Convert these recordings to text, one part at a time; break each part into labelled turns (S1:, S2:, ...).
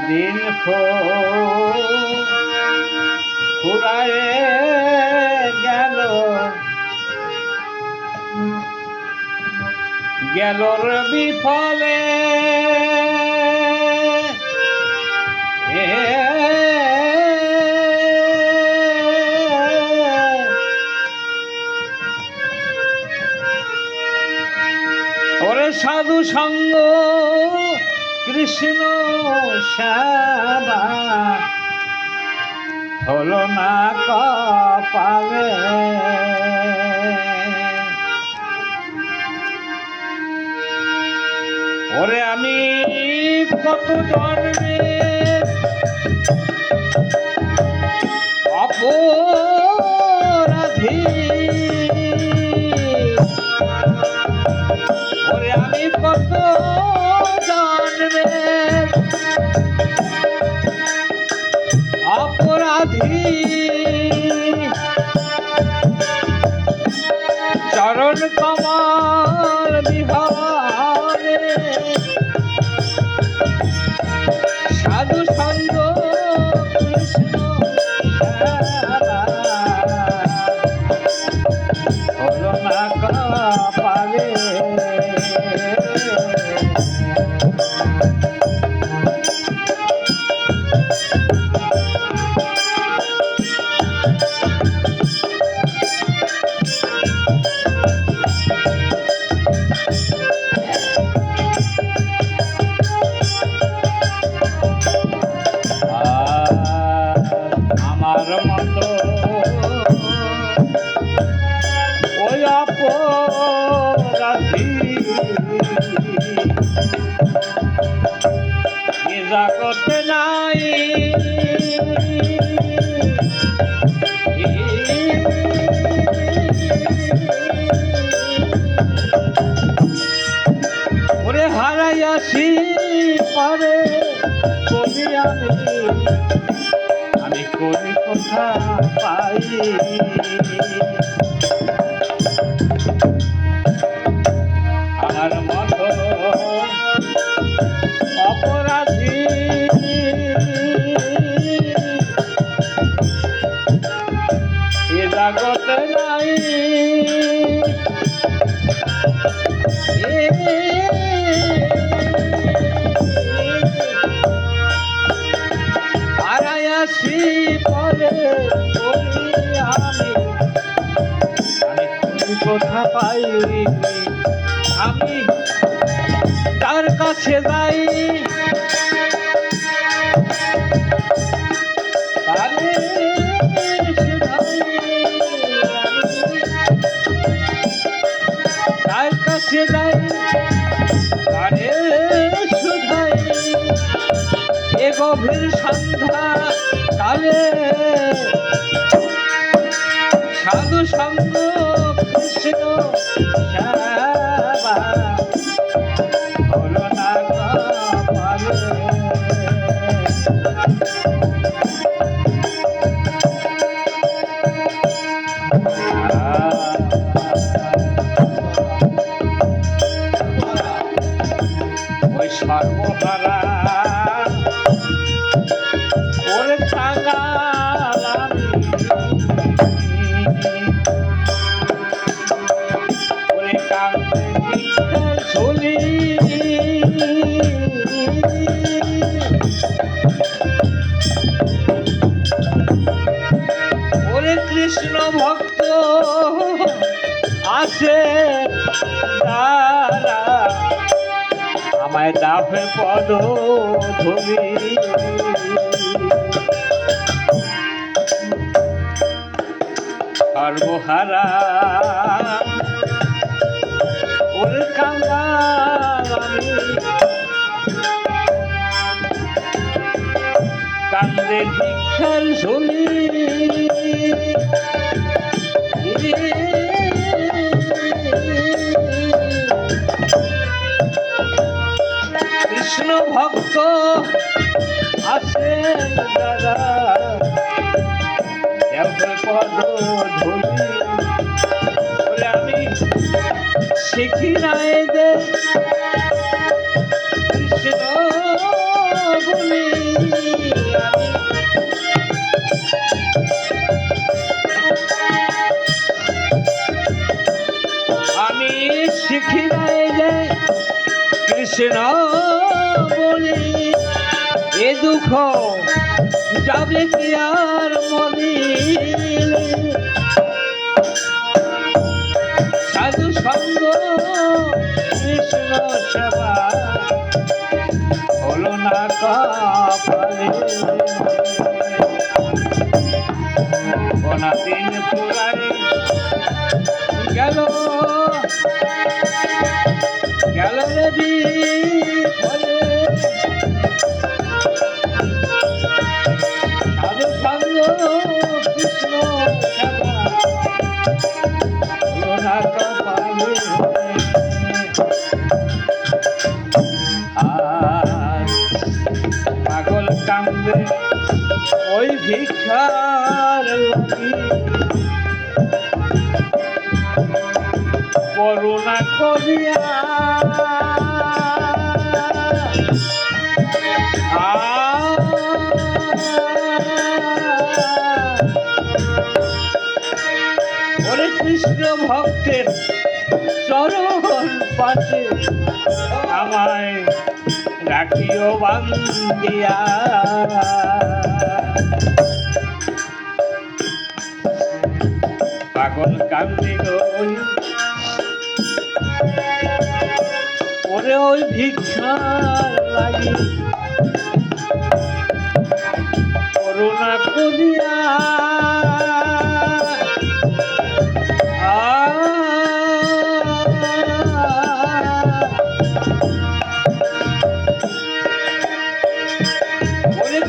S1: দিন ফুরায় গেল। গেল বিফলে। শ্যামা হলো না কপালে। ওরে আমি কত জন্মে অপরাধী। অপরাধী আমি কবি কোথা পাই আমার মতো অপরাধী। এ জগতে নাই। কবি কোথা পাই আমি তার কাছে যাই। তার গভীর সন্ধ্যা কালে সাধু সর্বহারা দাফে পদ ধরি সর্বহারা কান্দে ভিক্ষার ঝুলি। কৃষ্ণ ভক্ত বলে আমি শিখি নাই যে আমি শিখি নাই যে কৃষ্ণ বলি এ দুঃখ যাবে কি আর মরিলে সাধু সঙ্গ কৃষ্ণ সেবা হলো না কপালে। দিন পুরাই গেল। গেল নদী কান্দে ওই ভিক্ষার লাগি করুণা করিয়া ওরে কৃষ্ণ ভক্তের চরণ পাশে আমায় রাখিও বান্দিয়া। পাগল কান্দি গই ওই ভিক্ষার লাগি। করুণা করিয়া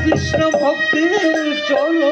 S1: কৃষ্ণ ভক্তির চলো।